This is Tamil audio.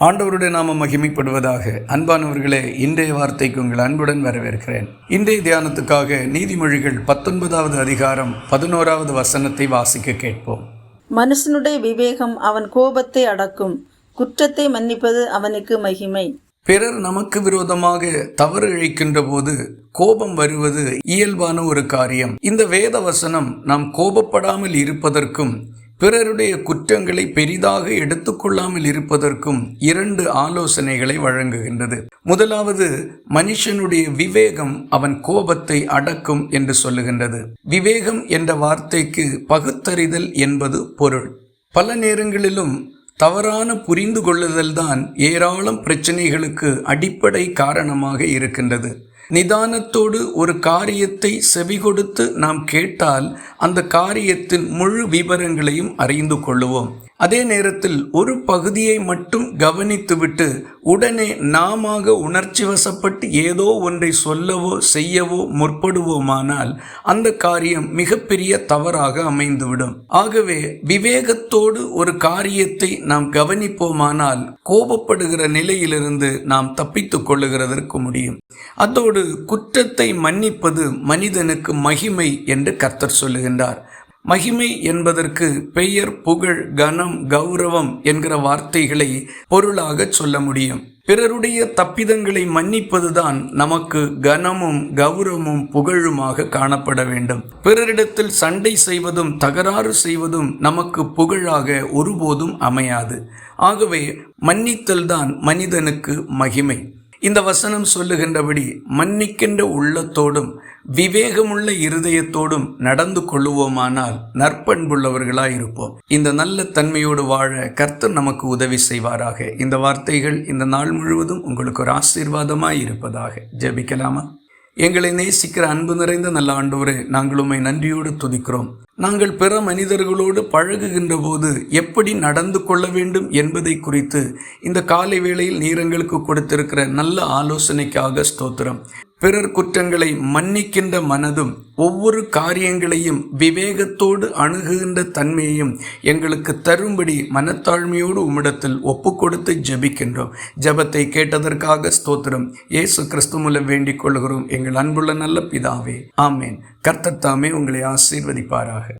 ஆண்டவருடைய நாம மகிமைப்படுவதாக. அன்பானவர்களே இன்றைய வார்த்தைக்கு உங்கள் அன்புடன் வரவேற்கிறேன். இன்றைய தியானத்துக்காக நீதிமொழிகள் பத்தொன்பதாவது அதிகாரம் பதினோராவது வசனத்தை வாசிக்க கேட்போம். மனுஷனுடைய விவேகம் அவன் கோபத்தை அடக்கும். குற்றத்தை மன்னிப்பது அவனுக்கு மகிமை. பிறர் நமக்கு விரோதமாக தவறு இழைக்கின்ற போது கோபம் வருவது இயல்பான ஒரு காரியம். இந்த வேத வசனம் நாம் கோபப்படாமல் இருப்பதற்கும் பிறருடைய குற்றங்களை பெரிதாக எடுத்துக்கொள்ளாமல் இருப்பதற்கும் இரண்டு ஆலோசனைகளை வழங்குகின்றது. முதலாவது மனுஷனுடைய விவேகம் அவன் கோபத்தை அடக்கும் என்று சொல்லுகின்றது. விவேகம் என்ற வார்த்தைக்கு பகுத்தறிதல் என்பது பொருள். பல நேரங்களிலும் தவறான புரிந்து கொள்ளுதல் தான் ஏராளம் பிரச்சனைகளுக்கு அடிப்படை காரணமாக இருக்கின்றது. நிதானத்தோடு ஒரு காரியத்தை செவி கொடுத்து நாம் கேட்டால் அந்த காரியத்தின் முழு விவரங்களையும் அறிந்து கொள்ளுவோம். அதே நேரத்தில் ஒரு பகுதியை மட்டும் கவனித்துவிட்டு உடனே நாம உணர்ச்சி வசப்பட்டு ஏதோ ஒன்றை சொல்லவோ செய்யவோ முற்படுவோமானால் அந்த காரியம் மிகப்பெரிய தவறாக அமைந்துவிடும். ஆகவே விவேகத்தோடு ஒரு காரியத்தை நாம் கவனிப்போமானால் கோபப்படுகிற நிலையிலிருந்து நாம் தப்பித்துக் கொள்ளுகிறதற்கு முடியும். அதோடு குற்றத்தை மன்னிப்பது மனிதனுக்கு மகிமை என்று கர்த்தர் சொல்லுகின்றார். மகிமை என்பதற்கு பெயர் புகழ் கனம் கௌரவம் என்கிற வார்த்தைகளை பொருளாக சொல்ல முடியும். பிறருடைய தப்பிதங்களை மன்னிப்பதுதான் நமக்கு கனமும் கௌரவமும் புகழுமாக காணப்பட வேண்டும். பிறரிடத்தில் சண்டை செய்வதும் தகராறு செய்வதும் நமக்கு புகழாக ஒருபோதும் அமையாது. ஆகவே மன்னித்தல் தான் மனிதனுக்கு மகிமை. இந்த வசனம் சொல்லுகின்றபடி மன்னிக்கின்ற உள்ளத்தோடும் விவேகமுள்ள இருதயத்தோடும் நடந்து கொள்ளுவோமானால் நற்பண்புள்ளவர்களாய் இருப்போம் இந்த நல்ல தன்மையோடு வாழ கர்த்தர் நமக்கு உதவி செய்வாராக. இந்த வார்த்தைகள் இந்த நாள் முழுவதும் உங்களுக்கு ஒரு ஆசீர்வாதமாய் இருப்பதாக ஜெபிக்கலாமா? எங்களை நேசிக்கிற அன்பு நிறைந்த நல்ல ஆண்டவரே நாங்கள் உண்மை நன்றியோடு துதிக்கிறோம். நாங்கள் பிற மனிதர்களோடு பழகுகின்ற போது எப்படி நடந்து கொள்ள வேண்டும் என்பதை குறித்து இந்த காலை வேளையில் நீரங்களுக்கு கொடுத்திருக்கிற நல்ல ஆலோசனைக்காக ஸ்தோத்திரம். பிறர் குற்றங்களை மன்னிக்கின்ற மனதும் ஒவ்வொரு காரியங்களையும் விவேகத்தோடு அணுகுகின்ற தன்மையையும் எங்களுக்கு தரும்படி மனத்தாழ்மையோடு உம்மிடத்தில் ஒப்பு கொடுத்து ஜெபிக்கின்றோம். ஜெபத்தை கேட்டதற்காக ஸ்தோத்திரம். இயேசு கிறிஸ்து மூலம் வேண்டிக் கொள்கிறோம். எங்கள் அன்புள்ள நல்ல பிதாவே. ஆமேன். கர்த்தத்தாமே உங்களை ஆசீர்வதிப்பாராக.